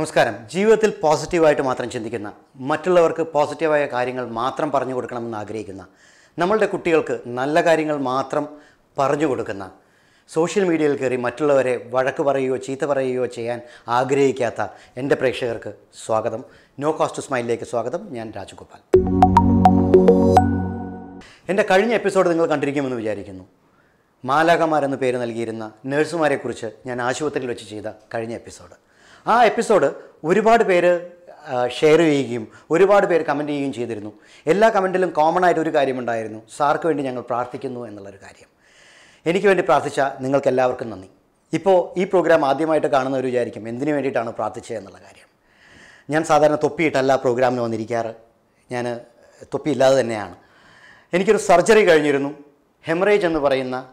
നമസ്കാരം. ജീവിതത്തിൽ പോസിറ്റീവായിട്ട് മാത്രം ചിന്തിക്കുന്ന മറ്റുള്ളവർക്ക് പോസിറ്റീവായ കാര്യങ്ങൾ മാത്രം പറഞ്ഞു കൊടുക്കണമെന്ന് ആഗ്രഹിക്കുന്ന നമ്മളുടെ കുട്ടികൾക്ക് നല്ല കാര്യങ്ങൾ മാത്രം പറഞ്ഞു കൊടുക്കുന്ന സോഷ്യൽ മീഡിയയിൽ കയറി മറ്റുള്ളവരെ വഴക്ക് പറയുകയോ ചീത്ത പറയുകയോ ചെയ്യാൻ ആഗ്രഹിക്കാത്ത എന്റെ പ്രേക്ഷകർക്ക് സ്വാഗതം. നോ കോസ്റ്റ് സ്മൈലിലേക്ക് സ്വാഗതം. ഞാൻ രാജഗോപാൽ. എന്റെ കഴിഞ്ഞ എപ്പിസോഡ് നിങ്ങൾ കണ്ടിരിക്കുമെന്ന് വിചാരിക്കുന്നു. മാലാകമാരെന്ന് പേര് നൽകിയിരുന്ന നഴ്സുമാരെക്കുറിച്ച് ഞാൻ ആശുപത്രിയിൽ വെച്ച് ചെയ്ത കഴിഞ്ഞ എപ്പിസോഡ്. ആ എപ്പിസോഡ് ഒരുപാട് പേര് ഷെയർ ചെയ്യുകയും ഒരുപാട് പേര് കമന്റ് ചെയ്യുകയും ചെയ്തിരുന്നു. എല്ലാ കമന്റിലും കോമൺ ആയിട്ട് ഒരു കാര്യമുണ്ടായിരുന്നു സാർക്ക് വേണ്ടി ഞങ്ങൾ പ്രാർത്ഥിക്കുന്നു എന്നുള്ളൊരു കാര്യം. എനിക്ക് വേണ്ടി പ്രാർത്ഥിച്ച നിങ്ങൾക്ക് എല്ലാവർക്കും നന്ദി. ഇപ്പോൾ ഈ പ്രോഗ്രാം ആദ്യമായിട്ട് കാണുന്നവർ വിചാരിക്കും എന്തിനു വേണ്ടിയിട്ടാണ് പ്രാർത്ഥിച്ചത് എന്നുള്ള കാര്യം. ഞാൻ സാധാരണ തൊപ്പിയിട്ടല്ല പ്രോഗ്രാമിന് വന്നിരിക്കാറ്. ഞാൻ തൊപ്പിയില്ലാതെ തന്നെയാണ്. എനിക്കൊരു സർജറി കഴിഞ്ഞിരുന്നു. ഹെമറേജ് എന്ന് പറയുന്ന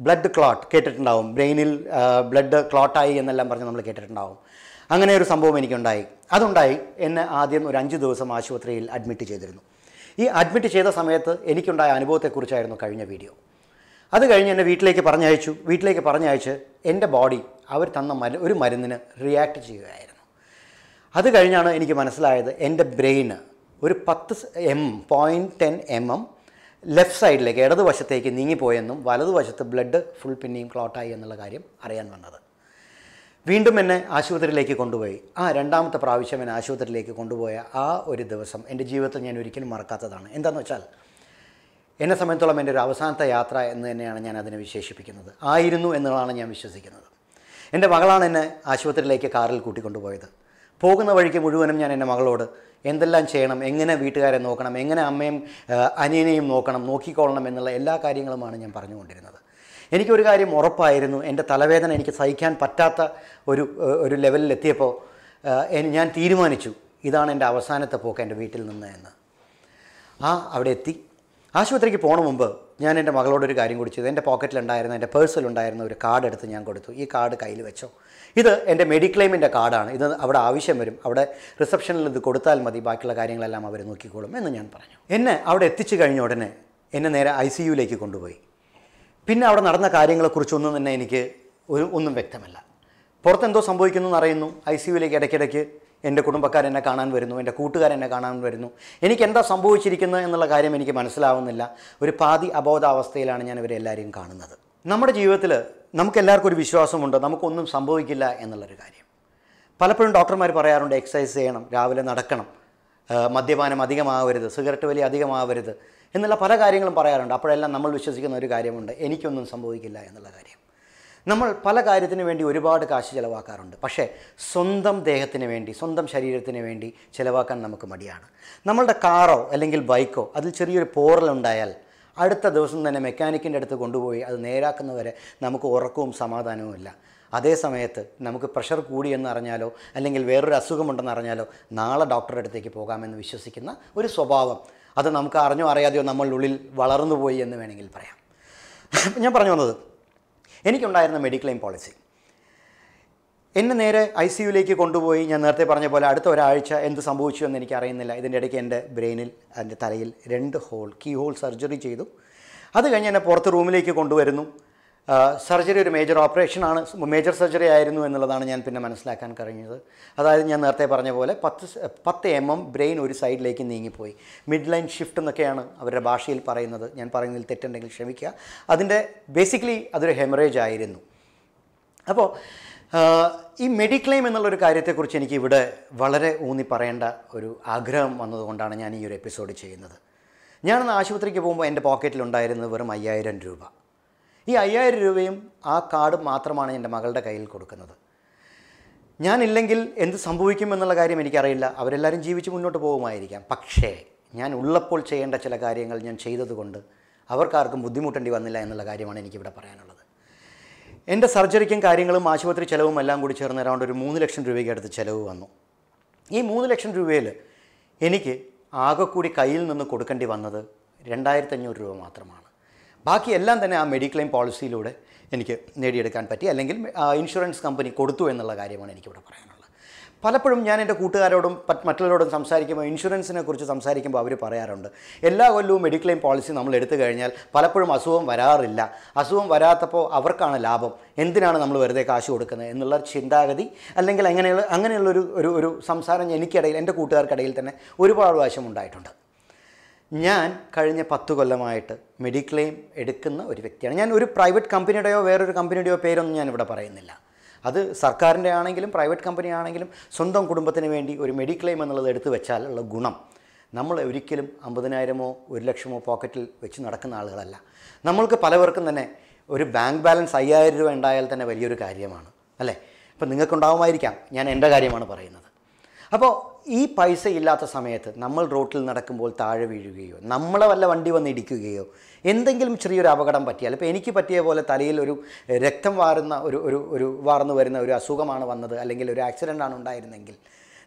ബ്ലഡ് ക്ലോട്ട് കേട്ടിട്ടുണ്ടാവും. ബ്രെയിനിൽ ബ്ലഡ് ക്ലോട്ടായി എന്നെല്ലാം പറഞ്ഞ് നമ്മൾ കേട്ടിട്ടുണ്ടാവും. അങ്ങനെ ഒരു സംഭവം എനിക്കുണ്ടായി. അതുണ്ടായി എന്നെ ആദ്യം ഒരു അഞ്ച് ദിവസം ആശുപത്രിയിൽ അഡ്മിറ്റ് ചെയ്തിരുന്നു. ഈ അഡ്മിറ്റ് ചെയ്ത സമയത്ത് എനിക്കുണ്ടായ അനുഭവത്തെക്കുറിച്ചായിരുന്നു കഴിഞ്ഞ വീഡിയോ. അത് കഴിഞ്ഞ് എന്നെ വീട്ടിലേക്ക് പറഞ്ഞയച്ചു. വീട്ടിലേക്ക് പറഞ്ഞയച്ച് എന്റെ ബോഡി അവർ തന്ന മരു ഒരു മരുന്നിന് റിയാക്ട് ചെയ്യുകയായിരുന്നു. അത് കഴിഞ്ഞാണ് എനിക്ക് മനസ്സിലായത് എന്റെ ബ്രെയിന് ഒരു പത്ത് M point ten M M left സൈഡിലേക്ക് ഇടതുവശത്തേക്ക് നീങ്ങിപ്പോയെന്നും വലതുവശത്ത് ബ്ലഡ് ഫുൾ പിന്നെയും ക്ലോട്ടായി എന്നുള്ള കാര്യം അറിയാൻ വന്നത്. വീണ്ടും എന്നെ ആശുപത്രിയിലേക്ക് കൊണ്ടുപോയി. ആ രണ്ടാമത്തെ പ്രാവശ്യം എന്നെ ആശുപത്രിയിലേക്ക് കൊണ്ടുപോയ ആ ഒരു ദിവസം എന്റെ ജീവിതത്തിൽ ഞാൻ ഒരിക്കലും മറക്കാത്തതാണ്. എന്താണെന്ന് വെച്ചാൽ എന്നെ സംബന്ധിച്ചോളം എന്റെ ഒരു അവസാനത്തെ യാത്ര എന്ന് തന്നെയാണ് ഞാൻ അതിനെ വിശേഷിപ്പിക്കുന്നത്. ആയിരുന്നു എന്നുള്ളതാണ് ഞാൻ വിശ്വസിക്കുന്നത്. എന്റെ മകളാണ് എന്നെ ആശുപത്രിയിലേക്ക് കാറിൽ കൂട്ടിക്കൊണ്ടുപോയത്. പോകുന്ന വഴിക്ക് മുഴുവനും ഞാൻ എന്റെ മകളോട് എന്തെല്ലാം ചെയ്യണം? എങ്ങനെ വീട്ടുകാരെ നോക്കണം? എങ്ങനെ അമ്മയും അനിയനെയും നോക്കണം? നോക്കിക്കൊള്ളണം? എന്നുള്ള എല്ലാ കാര്യങ്ങളുമാണ് ഞാൻ പറഞ്ഞുകൊണ്ടിരുന്നത്. എനിക്കൊരു കാര്യം ഉറപ്പായിരുന്നു. എന്റെ തലവേദന എനിക്ക് സഹിക്കാൻ പറ്റാത്ത ഒരു ഒരു ലെവലിൽ എത്തിയപ്പോൾ ഞാൻ തീരുമാനിച്ചു. ഇതാണ് എന്റെ അവസാനത്തെ പോക്ക് എന്റെ വീട്ടിൽ നിന്ന് എന്ന്. ആ അവിടെ എത്തി. ആശുപത്രിക്ക് പോണ മുമ്പ് ഞാൻ എന്റെ മകളോടൊരു കാര്യം കൂടി ചെയ്തു എന്റെ പോക്കറ്റിലുണ്ടായിരുന്ന എന്റെ പേഴ്സിലുണ്ടായിരുന്ന ഒരു കാർഡ് എടുത്ത് ഞാൻ കൊടുത്തു. ഈ കാർഡ് കയ്യിൽ വെച്ചോ. ഇത് എന്റെ മെഡിക്ലെയിമിന്റെ കാർഡാണ്. ഇത് അവിടെ ആവശ്യം വരും. അവിടെ റിസപ്ഷനിൽ ഇത് കൊടുത്താൽ മതി. ബാക്കിയുള്ള കാര്യങ്ങളെല്ലാം അവർ നോക്കിക്കോളും എന്ന് ഞാൻ പറഞ്ഞു. എന്നെ അവിടെ എത്തിച്ചു കഴിഞ്ഞ ഉടനെ എന്നെ നേരെ ഐ സി യുയിലേക്ക് കൊണ്ടുപോയി. പിന്നെ അവിടെ നടന്ന കാര്യങ്ങളെക്കുറിച്ചൊന്നും തന്നെ എനിക്ക് ഒരു ഒന്നും വ്യക്തമല്ല. പുറത്തെന്തോ സംഭവിക്കുന്നു എന്നറിയുന്നു ഐ സി യുവിലേക്ക് ഇടയ്ക്കിടയ്ക്ക് എന്റെ കുടുംബക്കാർ എന്നെ കാണാൻ വരുന്നു. എന്റെ കൂട്ടുകാർ എന്നെ കാണാൻ വരുന്നു. എനിക്ക് എന്താ സംഭവിച്ചിരിക്കുന്നത് എന്നുള്ള കാര്യം എനിക്ക് മനസ്സിലാവുന്നില്ല. ഒരു പാതി അബോധാവസ്ഥയിലാണ് ഞാൻ ഇവരെ എല്ലാവരെയും കാണുന്നത്. നമ്മുടെ ജീവിതത്തിൽ നമുക്ക് എല്ലാവർക്കും ഒരു വിശ്വാസമുണ്ട്. നമുക്കൊന്നും സംഭവിക്കില്ല എന്നുള്ളൊരു കാര്യം. പലപ്പോഴും ഡോക്ടർമാർ പറയാറുണ്ട് എക്സസൈസ് ചെയ്യണം രാവിലെ നടക്കണം. മദ്യപാനം അധികമാവരുത് സിഗരറ്റ് വലി അധികമാവരുത് എന്നുള്ള പല കാര്യങ്ങളും പറയാറുണ്ട്. അപ്പോഴെല്ലാം നമ്മൾ വിശ്വസിക്കുന്ന ഒരു കാര്യമുണ്ട്. എനിക്കൊന്നും സംഭവിക്കില്ല എന്നുള്ള കാര്യം. നമ്മൾ പല കാര്യത്തിന് വേണ്ടി ഒരുപാട് കാശ് ചിലവാക്കാറുണ്ട്. പക്ഷേ സ്വന്തം ദേഹത്തിന് വേണ്ടി സ്വന്തം ശരീരത്തിന് വേണ്ടി ചിലവാക്കാൻ നമുക്ക് മടിയാണ്. നമ്മളുടെ കാറോ അല്ലെങ്കിൽ ബൈക്കോ അതിൽ ചെറിയൊരു പോറലുണ്ടായാൽ അടുത്ത ദിവസം തന്നെ മെക്കാനിക്കിന്റെ അടുത്ത് കൊണ്ടുപോയി അത് നേരാക്കുന്നവരെ നമുക്ക് ഉറക്കവും സമാധാനവും ഇല്ല. അതേ സമയത്ത് നമുക്ക് പ്രഷർ കൂടി എന്ന് അറിഞ്ഞാലോ അല്ലെങ്കിൽ വേറൊരു അസുഖമുണ്ടെന്ന് അറിഞ്ഞാലോ നാളെ ഡോക്ടറുടെ അടുത്തേക്ക് പോകാമെന്ന് വിശ്വസിക്കുന്ന ഒരു സ്വഭാവം. അത് നമുക്ക് അറിഞ്ഞോ അറിയാതെയോ നമ്മളുടെ ഉള്ളിൽ വളർന്നു പോയി എന്ന് വേണമെങ്കിൽ പറയാം. ഞാൻ പറഞ്ഞു വന്നത് എനിക്കുണ്ടായിരുന്ന മെഡിക്ലെയിം പോളിസി എന്നെ നേരെ ഐ സി യുയിലേക്ക് കൊണ്ടുപോയി ഞാൻ നേരത്തെ പറഞ്ഞ പോലെ അടുത്ത ഒരാഴ്ച എന്ത് സംഭവിച്ചു എന്ന് എനിക്ക് അറിയുന്നില്ല. ഇതിന്റെ ഇടയ്ക്ക് എന്റെ ബ്രെയിനിൽ എന്റെ തലയിൽ രണ്ട് ഹോൾ കീ ഹോൾ സർജറി ചെയ്തു. അത് കഴിഞ്ഞ് എന്നെ പുറത്ത് റൂമിലേക്ക് കൊണ്ടുവരുന്നു. സർജറി ഒരു മേജർ ഓപ്പറേഷനാണ് മേജർ സർജറി ആയിരുന്നു എന്നുള്ളതാണ് ഞാൻ പിന്നെ മനസ്സിലാക്കാൻ കഴിഞ്ഞത്. അതായത് ഞാൻ നേരത്തെ പറഞ്ഞ പോലെ പത്ത് പത്ത് എം എം ബ്രെയിൻ ഒരു സൈഡിലേക്ക് നീങ്ങിപ്പോയി. മിഡ് ലൈൻ ഷിഫ്റ്റ് എന്നൊക്കെയാണ് അവരുടെ ഭാഷയിൽ പറയുന്നത്. ഞാൻ പറയുന്നതിൽ തെറ്റുണ്ടെങ്കിൽ ക്ഷമിക്കുക. അതിന്റെ ബേസിക്കലി അതൊരു ഹെമറേജ് ആയിരുന്നു. അപ്പോൾ ഈ മെഡിക്ലെയിം എന്നുള്ളൊരു കാര്യത്തെക്കുറിച്ച് എനിക്ക് ഇവിടെ വളരെ ഊന്നി പറയേണ്ട ഒരു ആഗ്രഹം വന്നതുകൊണ്ടാണ് ഞാൻ ഈ ഒരു എപ്പിസോഡ് ചെയ്യുന്നത്. ഞാനന്ന് ആശുപത്രിക്ക് പോകുമ്പോൾ എന്റെ പോക്കറ്റിലുണ്ടായിരുന്നത് വെറും അയ്യായിരം രൂപ. ഈ അയ്യായിരം രൂപയും ആ കാർഡ് മാത്രമാണ് എന്റെ മകളുടെ കയ്യിൽ കൊടുക്കുന്നത്. ഞാനില്ലെങ്കിൽ എന്ത് സംഭവിക്കുമെന്നുള്ള കാര്യം എനിക്കറിയില്ല. അവരെല്ലാവരും ജീവിച്ച് മുന്നോട്ട് പോകുമായിരിക്കാം. പക്ഷേ ഞാൻ ഉള്ളപ്പോൾ ചെയ്യേണ്ട ചില കാര്യങ്ങൾ ഞാൻ ചെയ്തതുകൊണ്ട് അവർക്കാർക്കും ബുദ്ധിമുട്ടേണ്ടി വന്നില്ല എന്നുള്ള കാര്യമാണ് എനിക്കിവിടെ പറയാനുള്ളത്. എന്റെ സർജറിക്കും കാര്യങ്ങളും ആശുപത്രി ചിലവും എല്ലാം കൂടി ചേർന്ന് അറൗണ്ട് ഒരു മൂന്ന് ലക്ഷം രൂപയ്ക്ക് അടുത്ത് ചിലവ് വന്നു. ഈ മൂന്ന് ലക്ഷം രൂപയിൽ എനിക്ക് ആകെക്കൂടി കൂടി കയ്യിൽ നിന്ന് കൊടുക്കേണ്ടി വന്നത് രണ്ടായിരത്തി അഞ്ഞൂറ് രൂപ മാത്രമാണ്. ബാക്കി എല്ലാം തന്നെ ആ മെഡിക്ലെയിം പോളിസിയിലൂടെ എനിക്ക് നേടിയെടുക്കാൻ പറ്റി. അല്ലെങ്കിൽ ഇൻഷുറൻസ് കമ്പനി കൊടുത്തു എന്നുള്ള കാര്യമാണ് എനിക്കിവിടെ പറയാനുള്ളത്. പലപ്പോഴും ഞാൻ എന്റെ കൂട്ടുകാരോടും മറ്റുള്ളവരോടും സംസാരിക്കുമ്പോൾ ഇൻഷുറൻസിനെ കുറിച്ച് സംസാരിക്കുമ്പോൾ അവർ പറയാറുണ്ട് എല്ലാ കൊല്ലവും മെഡിക്ലെയിം പോളിസി നമ്മൾ എടുത്തു കഴിഞ്ഞാൽ പലപ്പോഴും അസുഖം വരാറില്ല. അസുഖം വരാത്തപ്പോൾ അവർക്കാണ് ലാഭം. എന്തിനാണ് നമ്മൾ വെറുതെ കാശ് കൊടുക്കുന്നത്? എന്നുള്ള ചിന്താഗതി അല്ലെങ്കിൽ അങ്ങനെയുള്ള അങ്ങനെയുള്ളൊരു ഒരു ഒരു സംസാരം എനിക്കിടയിൽ എന്റെ കൂട്ടുകാർക്കിടയിൽ തന്നെ ഒരുപാട് പ്രാവശ്യം ഉണ്ടായിട്ടുണ്ട്. ഞാൻ കഴിഞ്ഞ പത്ത് കൊല്ലമായിട്ട് മെഡിക്ലെയിം എടുക്കുന്ന ഒരു വ്യക്തിയാണ്. ഞാൻ ഒരു പ്രൈവറ്റ് കമ്പനിയുടെയോ വേറൊരു കമ്പനിയുടെയോ പേരൊന്നും ഞാൻ ഇവിടെ പറയുന്നില്ല. അത് സർക്കാരിന്റെ ആണെങ്കിലും പ്രൈവറ്റ് കമ്പനി ആണെങ്കിലും സ്വന്തം കുടുംബത്തിന് വേണ്ടി ഒരു മെഡിക്ലെയിം എന്നുള്ളത് എടുത്തു വെച്ചാലുള്ള ഗുണം നമ്മൾ ഒരിക്കലും അമ്പതിനായിരമോ ഒരു ലക്ഷമോ പോക്കറ്റിൽ വെച്ച് നടക്കുന്ന ആളുകളല്ല. നമ്മൾക്ക് പലവർക്കും തന്നെ ഒരു ബാങ്ക് ബാലൻസ് അയ്യായിരം രൂപ ഉണ്ടായാൽ തന്നെ വലിയൊരു കാര്യമാണ്. അല്ലേ? അപ്പം നിങ്ങൾക്കുണ്ടാവുമായിരിക്കാം. ഞാൻ എന്റെ കാര്യമാണ് പറയുന്നത്. അപ്പോൾ ഈ പൈസ ഇല്ലാത്ത സമയത്ത് നമ്മൾ റോട്ടിൽ നടക്കുമ്പോൾ താഴെ വീഴുകയോ നമ്മളെ വല്ല വണ്ടി വന്ന് ഇടിക്കുകയോ എന്തെങ്കിലും ചെറിയൊരു അപകടം പറ്റിയാൽ ഇപ്പോൾ എനിക്ക് പറ്റിയ പോലെ തലയിൽ ഒരു രക്തം വാറുന്ന ഒരു ഒരു ഒരു വാർന്നു വരുന്ന ഒരു അസുഖമാണ് വന്നത് അല്ലെങ്കിൽ ഒരു ആക്സിഡന്റ് ആണ് ഉണ്ടായിരുന്നെങ്കിൽ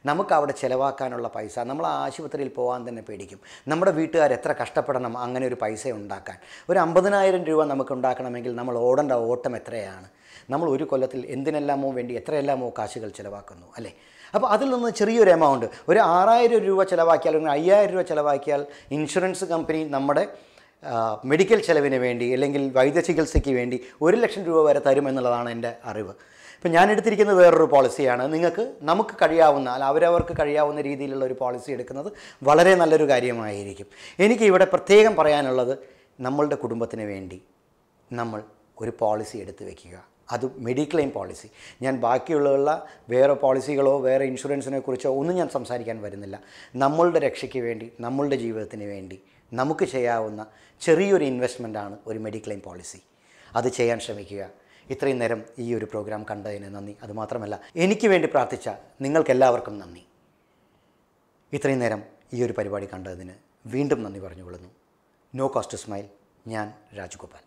നമുക്ക് അവിടെ ചിലവാക്കാനുള്ള പൈസ നമ്മൾ ആശുപത്രിയിൽ പോകാൻ തന്നെ പേടിക്കും. നമ്മുടെ വീട്ടുകാർ എത്ര കഷ്ടപ്പെടണം അങ്ങനെ ഒരു പൈസ ഉണ്ടാക്കാൻ. ഒരു അമ്പതിനായിരം രൂപ നമുക്ക് ഉണ്ടാക്കണമെങ്കിൽ നമ്മൾ ഓടേണ്ട ഓട്ടം എത്രയാണ്? നമ്മൾ ഒരു കൊല്ലത്തിൽ എന്തിനെല്ലാമോ വേണ്ടി എത്രയെല്ലാമോ കാശുകൾ ചിലവാക്കുന്നു അല്ലേ? അപ്പോൾ അതിൽ നിന്ന് ചെറിയൊരു എമൗണ്ട് ഒരു ആറായിരം രൂപ ചിലവാക്കിയാൽ അല്ലെങ്കിൽ അയ്യായിരം രൂപ ചിലവാക്കിയാൽ ഇൻഷുറൻസ് കമ്പനി നമ്മുടെ മെഡിക്കൽ ചെലവിന് വേണ്ടി അല്ലെങ്കിൽ വൈദ്യ ചികിത്സയ്ക്ക് വേണ്ടി ഒരു ലക്ഷം രൂപ വരെ തരുമെന്നുള്ളതാണ് എന്റെ അറിവ്. ഇപ്പം ഞാൻ എടുത്തിരിക്കുന്നത് വേറൊരു പോളിസിയാണ്. നിങ്ങൾക്ക് നമുക്ക് കഴിയാവുന്ന അല്ല അവരവർക്ക് കഴിയാവുന്ന രീതിയിലുള്ള ഒരു പോളിസി എടുക്കുന്നത് വളരെ നല്ലൊരു കാര്യമായിരിക്കും. എനിക്ക് ഇവിടെ പ്രത്യേകം പറയാനുള്ളത് നമ്മളുടെ കുടുംബത്തിന് വേണ്ടി നമ്മൾ ഒരു പോളിസി എടുത്തു വെക്കുക. അത് മെഡിക്ലെയിം പോളിസി. ഞാൻ ബാക്കിയുള്ള വേറെ പോളിസികളോ വേറെ ഇൻഷുറൻസിനെ കുറിച്ചോ ഒന്നും ഞാൻ സംസാരിക്കാൻ വരുന്നില്ല. നമ്മളുടെ രക്ഷയ്ക്ക് വേണ്ടി നമ്മളുടെ ജീവിതത്തിന് വേണ്ടി നമുക്ക് ചെയ്യാവുന്ന ചെറിയൊരു ഇൻവെസ്റ്റ്മെന്റാണ് ഒരു മെഡിക്ലെയിം പോളിസി. അത് ചെയ്യാൻ ശ്രമിക്കുക. ഇത്രയും നേരം ഈ ഒരു പ്രോഗ്രാം കണ്ടതിന് നന്ദി. അതുമാത്രമല്ല എനിക്ക് വേണ്ടി പ്രാർത്ഥിച്ച നിങ്ങൾക്കെല്ലാവർക്കും നന്ദി. ഇത്രയും നേരം ഈ ഒരു പരിപാടി കണ്ടതിന് വീണ്ടും നന്ദി പറഞ്ഞുകൊള്ളുന്നു. നോ കോസ്റ്റ് സ്മൈൽ ഞാൻ രാജഗോപാൽ.